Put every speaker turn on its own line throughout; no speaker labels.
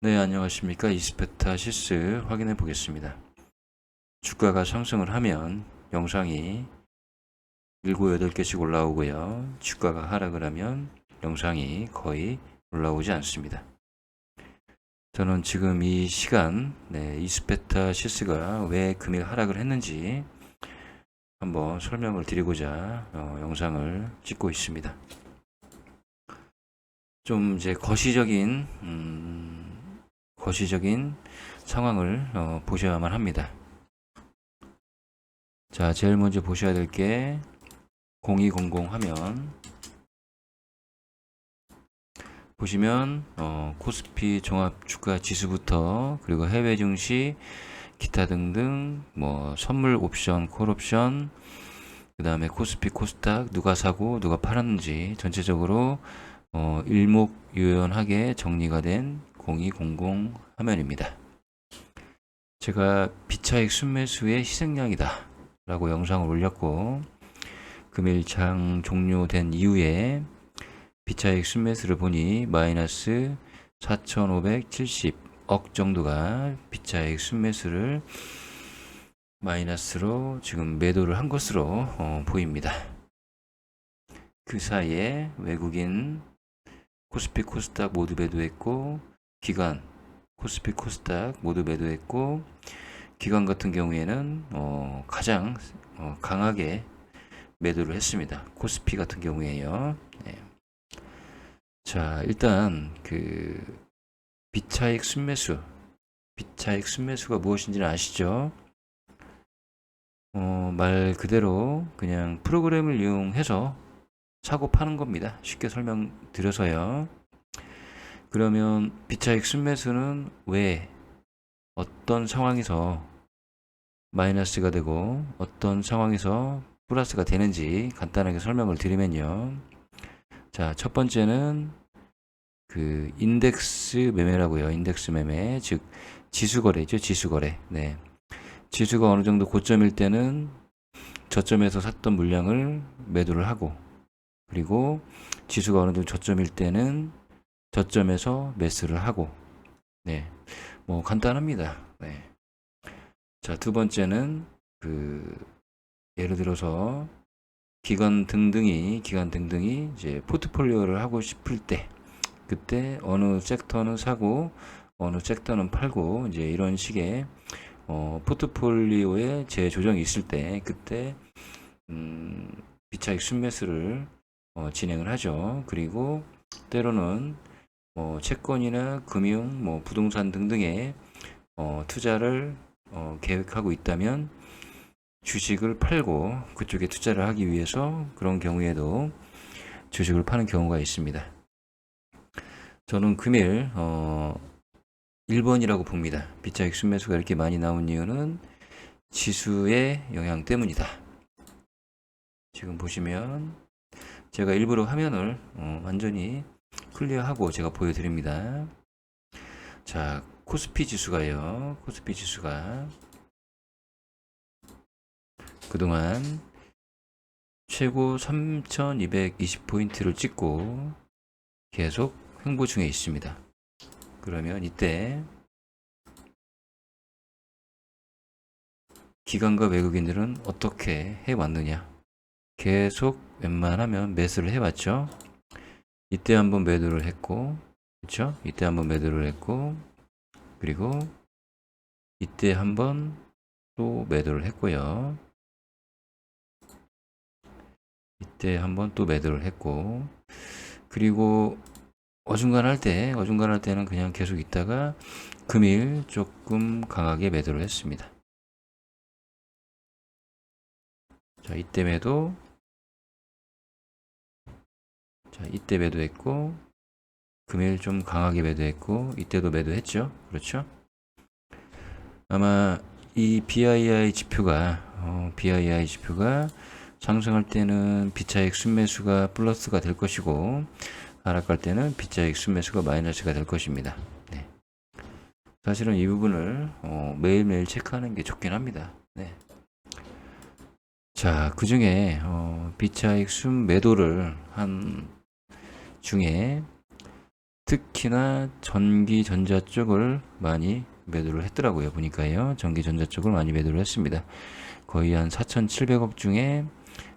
네, 안녕하십니까. 이스페타 시스 확인해 보겠습니다. 주가가 상승을 하면 영상이 7, 8개씩 올라오고요. 주가가 하락을 하면 영상이 거의 올라오지 않습니다. 저는 지금 이 시간, 네, 이스페타 시스가 왜 금일 하락을 했는지 한번 설명을 드리고자 어, 영상을 찍고 있습니다. 좀 이제 거시적인, 음, 거시적인 상황을 어, 보셔야만 합니다. 자, 제일 먼저 보셔야 될 게 0200 화면 보시면 어, 코스피 종합 주가 지수부터 그리고 해외 증시 기타 등등 뭐 선물 옵션, 콜 옵션 그 다음에 코스피 코스닥 누가 사고 누가 팔았는지 전체적으로 어, 일목요연하게 정리가 된 0200 화면입니다. 제가 비차익 순매수의 희생양이다 라고 영상을 올렸고 금일장 종료된 이후에 비차익 순매수를 보니 마이너스 4,570억 정도가 비차익 순매수를 마이너스로 지금 매도를 한 것으로 어, 보입니다. 그 사이에 외국인 코스피 코스닥 모두 매도했고 기관 코스피 코스닥 모두 매도했고 기관 같은 경우에는 어, 가장 어, 강하게 매도를 했습니다. 코스피 같은 경우에요. 네. 자 일단 그 비차익 순매수 비차익 순매수가 무엇인지는 아시죠? 어, 말 그대로 그냥 프로그램을 이용해서 사고 파는 겁니다. 쉽게 설명드려서요. 그러면 비차익 순매수는 왜 어떤 상황에서 마이너스가 되고 어떤 상황에서 플러스가 되는지 간단하게 설명을 드리면요. 자, 첫 번째는 그 인덱스 매매라고요. 인덱스 매매, 즉 지수 거래죠. 지수 거래. 네. 지수가 어느 정도 고점일 때는 저점에서 샀던 물량을 매도를 하고 그리고 지수가 어느 정도 저점일 때는 저점에서 매수를 하고 네. 뭐 간단합니다. 네. 자, 두 번째는 그 예를 들어서 기관 등등이 기관 등등이 이제 포트폴리오를 하고 싶을 때 그때 어느 섹터는 사고 어느 섹터는 팔고 이제 이런 식의 어, 포트폴리오에 재조정이 있을 때 그때 음, 비차익 순매수를 어, 진행을 하죠. 그리고 때로는 뭐 채권이나 금융, 뭐 부동산 등등의 어, 투자를 어, 계획하고 있다면 주식을 팔고 그쪽에 투자를 하기 위해서 그런 경우에도 주식을 파는 경우가 있습니다. 저는 금일 어, 1번이라고 봅니다. 비차익 순매수가 이렇게 많이 나온 이유는 지수의 영향 때문이다. 지금 보시면 제가 일부러 화면을 어, 완전히 클리어하고 제가 보여드립니다. 자, 코스피 지수가요. 코스피 지수가 그동안 최고 3220포인트를 찍고 계속 횡보 중에 있습니다. 그러면 이때 기관과 외국인들은 어떻게 해왔느냐? 계속 웬만하면 매수를 해왔죠. 이때 한번 매도를 했고, 그렇죠? 이때 한번 매도를 했고, 그리고 이때 한번 또 매도를 했고요. 이때 한번 또 매도를 했고, 그리고 어중간할 때, 어중간할 때는 그냥 계속 있다가 금일 조금 강하게 매도를 했습니다. 자, 이때 매도, 자, 이때 매도했고, 금일 좀 강하게 매도했고, 이때도 매도했죠. 그렇죠? 아마 이 BII 지표가, 어, BII 지표가 상승할 때는 비차익 순매수가 플러스가 될 것이고, 하락할 때는 비차익 순매수가 마이너스가 될 것입니다. 네. 사실은 이 부분을 어, 매일매일 체크하는 게 좋긴 합니다. 네. 자, 그 중에 어, 비차익 순 매도를 한 중에 특히나 전기 전자 쪽을 많이 매도를 했더라고요. 보니까요. 전기 전자 쪽을 많이 매도를 했습니다. 거의 한 4,700억 중에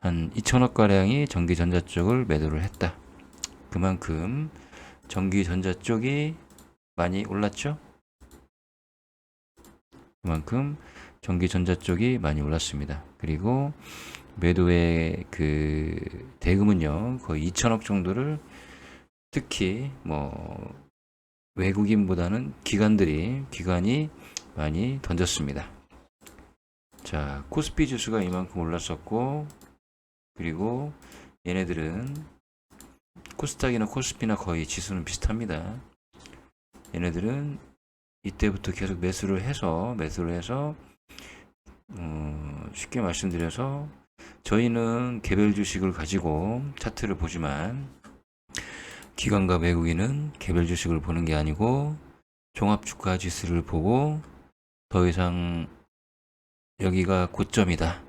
한 2천억 가량이 전기 전자 쪽을 매도를 했다. 그만큼 전기 전자 쪽이 많이 올랐죠? 그만큼 전기 전자 쪽이 많이 올랐습니다. 그리고 매도의 그 대금은요, 거의 2천억 정도를 특히 뭐 외국인보다는 기관들이 기관이 많이 던졌습니다. 자, 코스피 지수가 이만큼 올랐었고 그리고 얘네들은 코스닥이나 코스피나 거의 지수는 비슷합니다. 얘네들은 이때부터 계속 매수를 해서 매수를 해서 어, 쉽게 말씀드려서 저희는 개별 주식을 가지고 차트를 보지만 기관과 외국인은 개별 주식을 보는 게 아니고 종합 주가 지수를 보고 더 이상 여기가 고점이다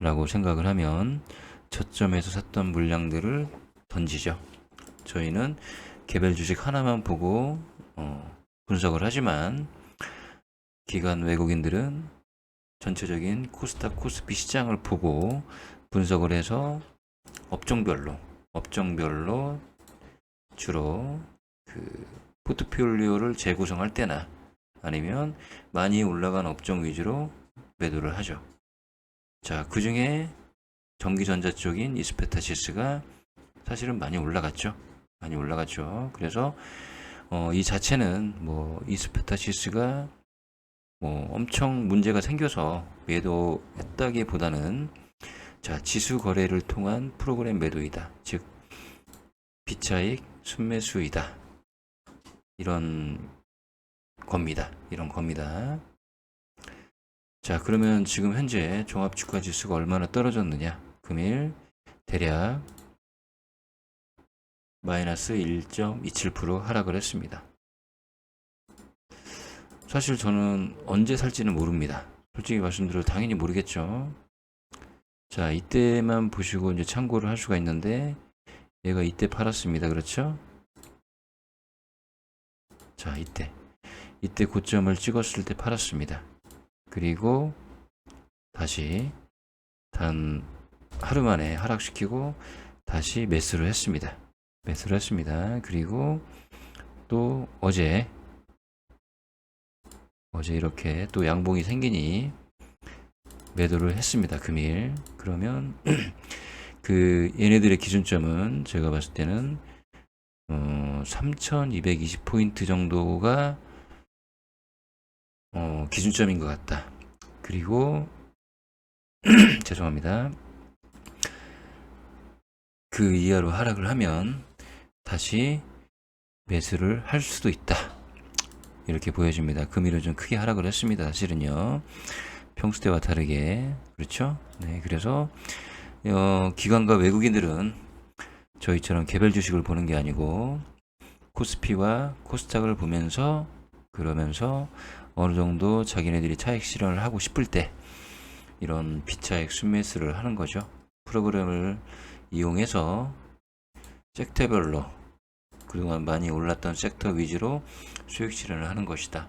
라고 생각을 하면 저점에서 샀던 물량들을 던지죠. 저희는 개별 주식 하나만 보고 어, 분석을 하지만 기관 외국인들은 전체적인 코스닥 코스피 시장을 보고 분석을 해서 업종별로 업종별로 주로 그 포트폴리오를 재구성할 때나 아니면 많이 올라간 업종 위주로 매도를 하죠. 자, 그 중에 전기전자 쪽인 이스페타시스가 사실은 많이 올라갔죠. 많이 올라갔죠. 그래서 어, 이 자체는 뭐 이스페타시스가 뭐 엄청 문제가 생겨서 매도했다기보다는 자 지수 거래를 통한 프로그램 매도이다. 즉 비차익 순매수이다. 이런 겁니다. 이런 겁니다. 자 그러면 지금 현재 종합 주가 지수가 얼마나 떨어졌느냐? 금일 대략 마이너스 1.27% 하락을 했습니다. 사실 저는 언제 살지는 모릅니다. 솔직히 말씀드려 당연히 모르겠죠. 자, 이때만 보시고 이제 참고를 할 수가 있는데 얘가 이때 팔았습니다. 그렇죠? 자, 이때. 이때 고점을 찍었을 때 팔았습니다. 그리고 다시 단 하루 만에 하락시키고 다시 매수를 했습니다. 매수를 했습니다. 그리고 또 어제 어제 이렇게 또 양봉이 생기니 매도를 했습니다. 금일. 그러면 그 얘네들의 기준점은 제가 봤을 때는 어, 3220포인트 정도가 어, 기준점인 것 같다. 그리고 죄송합니다. 그 이하로 하락을 하면 다시 매수를 할 수도 있다. 이렇게 보여집니다. 금일은 좀 크게 하락을 했습니다. 사실은요. 평소 때와 다르게. 그렇죠? 네, 그래서, 어, 기관과 외국인들은 저희처럼 개별 주식을 보는 게 아니고, 코스피와 코스닥을 보면서, 그러면서 어느 정도 자기네들이 차익 실현을 하고 싶을 때, 이런 비차익 순매수를 하는 거죠. 프로그램을 이용해서 섹터별로 그동안 많이 올랐던 섹터 위주로 수익 실현을 하는 것이다.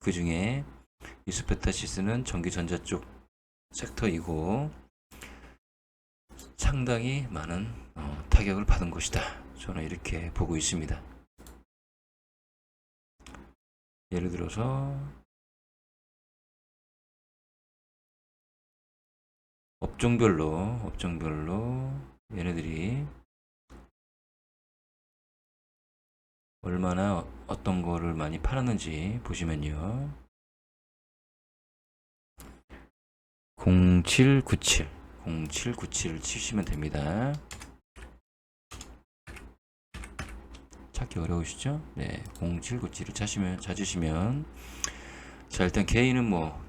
그 중에 이스페타시스는 전기전자 쪽 섹터이고 상당히 많은 어, 타격을 받은 것이다. 저는 이렇게 보고 있습니다. 예를 들어서 업종별로 업종별로 얘네들이 얼마나 어떤 거를 많이 팔았는지 보시면요. 0797 0797을 치시면 됩니다. 찾기 어려우시죠? 네, 0797을 찾으면 찾으시면 자 일단 개인은 뭐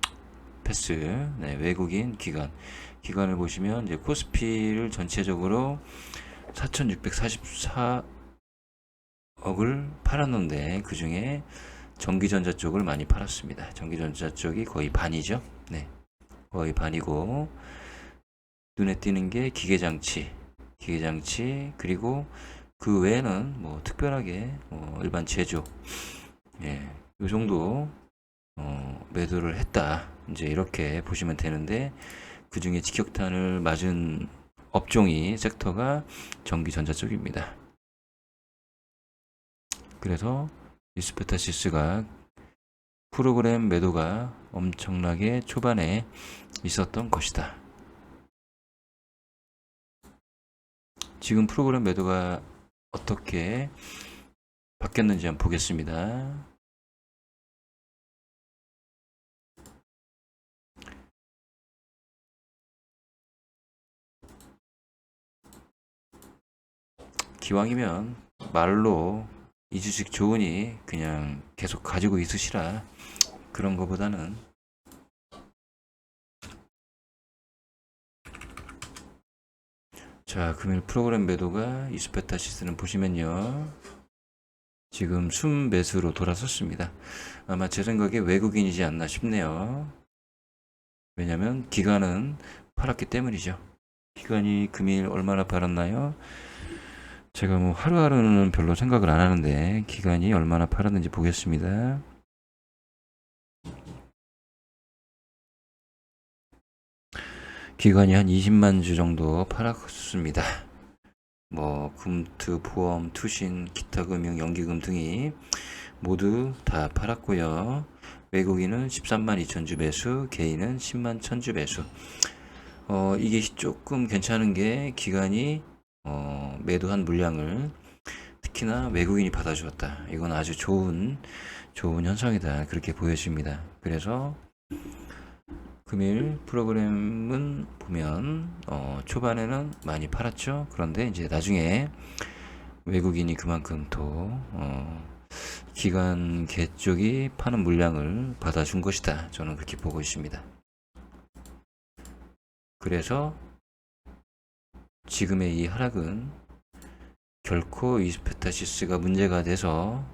패스, 네, 외국인 기관 기관을 보시면 이제 코스피를 전체적으로 4,644 억을 팔았는데 그 중에 전기전자 쪽을 많이 팔았습니다. 전기전자 쪽이 거의 반이죠. 네. 거의 반이고 눈에 띄는 게 기계장치, 기계장치 그리고 그 외에는 뭐 특별하게 뭐 일반 제조 예, 요 정도 어, 매도를 했다. 이제 이렇게 보시면 되는데 그 중에 직격탄을 맞은 업종이 섹터가 전기전자 쪽입니다. 그래서 이스페타시스가 프로그램 매도가 엄청나게 초반에 있었던 것이다. 지금 프로그램 매도가 어떻게 바뀌었는지 한번 보겠습니다. 기왕이면 말로 이 주식 좋으니 그냥 계속 가지고 있으시라 그런 거보다는 자 금일 프로그램 매도가 이스페타 시스는 보시면요. 지금 순 매수로 돌아섰습니다. 아마 제 생각에 외국인이지 않나 싶네요. 왜냐면 기간은 팔았기 때문이죠. 기간이 금일 얼마나 팔았나요? 제가 뭐 하루하루는 별로 생각을 안 하는데 기간이 얼마나 팔았는지 보겠습니다. 기간이 한 20만 주 정도 팔았습니다. 뭐 금투, 보험, 투신, 기타 금융, 연기금 등이 모두 다 팔았고요. 외국인은 13만 2천 주 매수, 개인은 10만 1천 주 매수. 어, 이게 조금 괜찮은 게 기간이 어, 매도한 물량을 특히나 외국인이 받아주었다. 이건 아주 좋은 좋은 현상이다. 그렇게 보여집니다. 그래서 금일 프로그램은 보면 어, 초반에는 많이 팔았죠. 그런데 이제 나중에 외국인이 그만큼 또 어, 기관 개 쪽이 파는 물량을 받아준 것이다. 저는 그렇게 보고 있습니다. 그래서 지금의 이 하락은 결코 이스페타시스가 문제가 돼서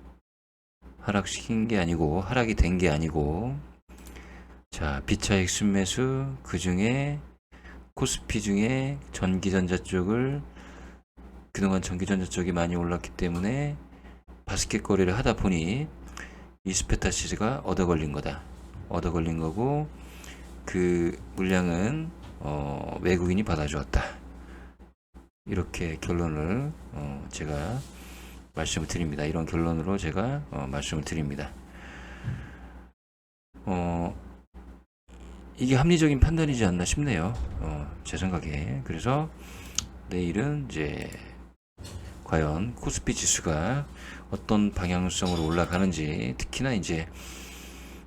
하락시킨 게 아니고 하락이 된 게 아니고 자 비차 익 순매수 그 중에 코스피 중에 전기전자 쪽을 그동안 전기전자 쪽이 많이 올랐기 때문에 바스켓 거래를 하다 보니 이스페타시스가 얻어 걸린 거다 얻어 걸린 거고 그 물량은 어, 외국인이 받아주었다 이렇게 결론을 어, 제가 말씀을 드립니다. 이런 결론으로 제가 어, 말씀을 드립니다. 어, 이게 합리적인 판단이지 않나 싶네요. 어, 제 생각에. 그래서 내일은 이제 과연 코스피 지수가 어떤 방향성으로 올라가는지 특히나 이제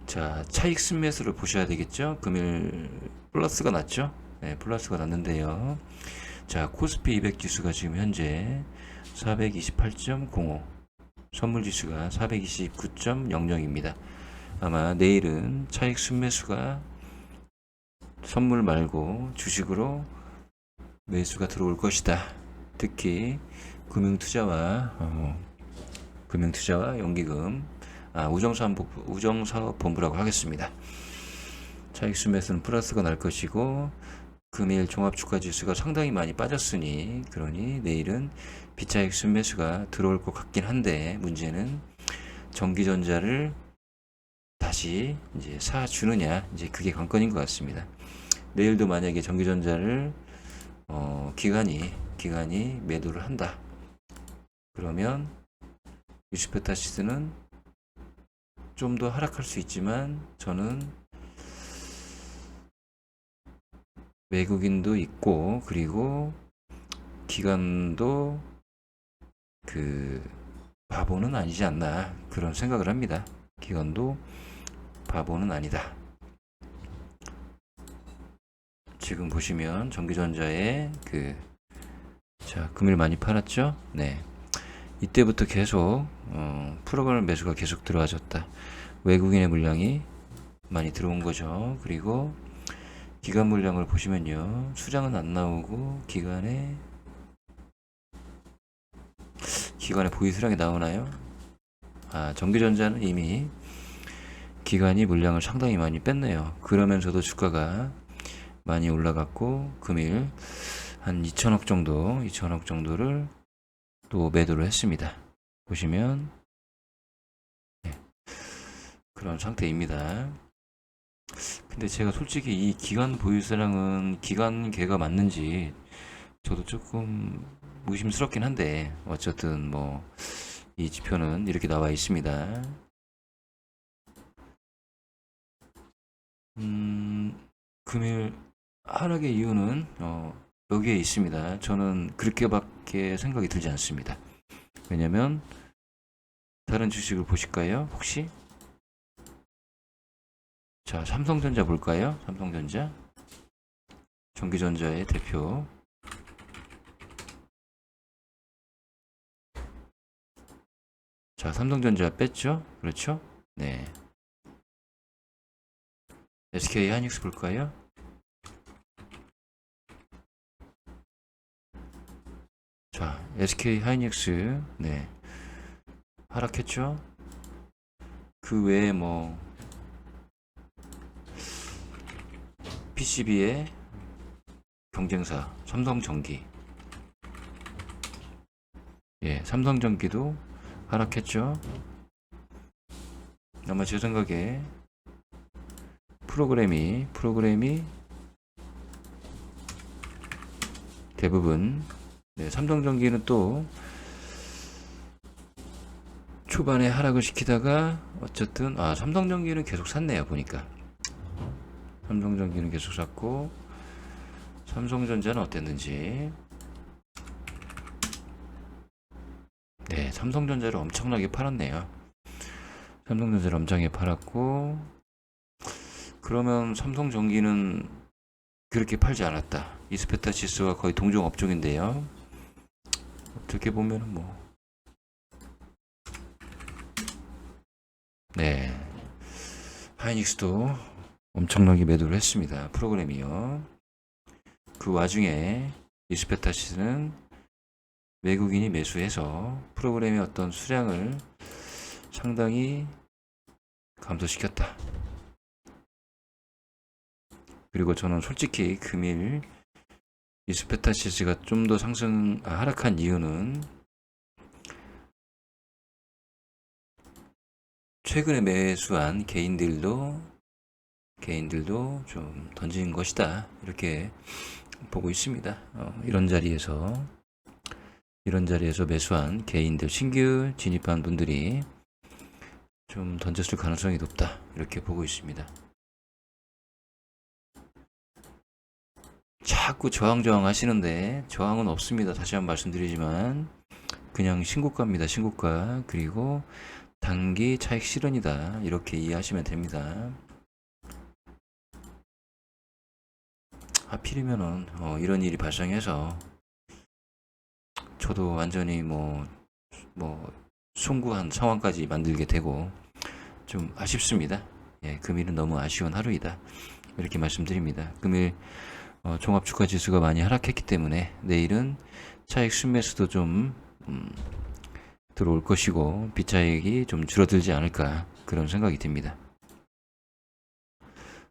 자 차익 순매수를 보셔야 되겠죠. 금일 플러스가 났죠. 네, 플러스가 났는데요. 자, 코스피 200 지수가 지금 현재 428.05 선물 지수가 429.00입니다. 아마 내일은 차익 순매수가 선물 말고 주식으로 매수가 들어올 것이다. 특히 금융투자와 어, 금융투자와 연기금 아, 우정사업본부, 우정사업본부라고 하겠습니다. 차익 순매수는 플러스가 날 것이고 금일 종합주가지수가 상당히 많이 빠졌으니 그러니 내일은 비차익 순매수가 들어올 것 같긴 한데 문제는 전기전자를 다시 이제 사주느냐 이제 그게 관건인 것 같습니다. 내일도 만약에 전기전자를 어, 기관이 기관이 매도를 한다. 그러면 유스페타시스는 좀 더 하락할 수 있지만 저는 외국인도 있고 그리고 기관도 그 바보는 아니지 않나 그런 생각을 합니다. 기관도 바보는 아니다. 지금 보시면 전기전자의 그, 자, 금일 많이 팔았죠? 네. 이때부터 계속, 어, 프로그램 매수가 계속 들어와졌다. 외국인의 물량이 많이 들어온 거죠. 그리고 기간 물량을 보시면요. 수량은 안 나오고 기간에 기간에 보유 수량이 나오나요? 아, 전기전자는 이미 기간이 물량을 상당히 많이 뺐네요. 그러면서도 주가가 많이 올라갔고 금일 한 2천억 정도, 2천억 정도를 또 매도를 했습니다. 보시면 네, 그런 상태입니다. 근데 제가 솔직히 이 기간 보유세랑은 기간계가 맞는지 저도 조금 의심스럽긴 한데 어쨌든 뭐 이 지표는 이렇게 나와 있습니다. 음, 금일 하락의 이유는 어, 여기에 있습니다. 저는 그렇게밖에 생각이 들지 않습니다. 왜냐면 다른 주식을 보실까요? 혹시? 자, 삼성전자 볼까요? 삼성전자. 전기전자의 대표. 자, 삼성전자 뺐죠? 그렇죠? 네. SK 하이닉스 볼까요? 자, SK 하이닉스, 네. 하락했죠? 그 외에 뭐, PCB의 경쟁사, 삼성전기. 예, 삼성전기도 하락했죠? 아마 제 생각에 프로그램이, 프로그램이 대부분 네, 삼성전기는 또 초반에 하락을 시키다가 어쨌든 아 삼성전기는 계속 샀네요 보니까. 삼성전기는 계속 샀고 삼성전자는 어땠는지. 네 삼성전자를 엄청나게 팔았네요. 삼성전자를 엄청나게 팔았고 그러면 삼성전기는 그렇게 팔지 않았다. 이스페타 지수와 거의 동종 업종인데요 어떻게 보면은 뭐 네. 하이닉스도 엄청나게 매도를 했습니다. 프로그램이요. 그 와중에 이스페타시스는 외국인이 매수해서 프로그램의 어떤 수량을 상당히 감소시켰다. 그리고 저는 솔직히 금일 이스페타시스가 좀 더 상승 아, 하락한 이유는 최근에 매수한 개인들도 개인들도 좀 던진 것이다 이렇게 보고 있습니다. 어, 이런 자리에서 이런 자리에서 매수한 개인들 신규 진입한 분들이 좀 던졌을 가능성이 높다 이렇게 보고 있습니다. 자꾸 저항 저항 하시는데 저항은 없습니다. 다시 한번 말씀드리지만 그냥 신고가입니다. 신고가 그리고 단기 차익 실현이다 이렇게 이해하시면 됩니다. 하필이면은 어, 이런 일이 발생해서 저도 완전히 뭐뭐 숭고한 상황까지 만들게 되고 좀 아쉽습니다. 예, 금일은 너무 아쉬운 하루이다 이렇게 말씀드립니다. 금일 어, 종합주가 지수가 많이 하락했기 때문에 내일은 차익 순매수도 좀 음, 들어올 것이고 비차익이 좀 줄어들지 않을까 그런 생각이 듭니다.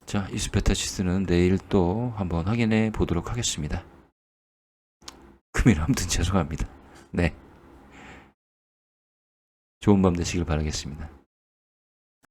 자, 이스페타시스는 내일 또 한번 확인해 보도록 하겠습니다. 금일 아무튼 죄송합니다. 네. 좋은 밤 되시길 바라겠습니다.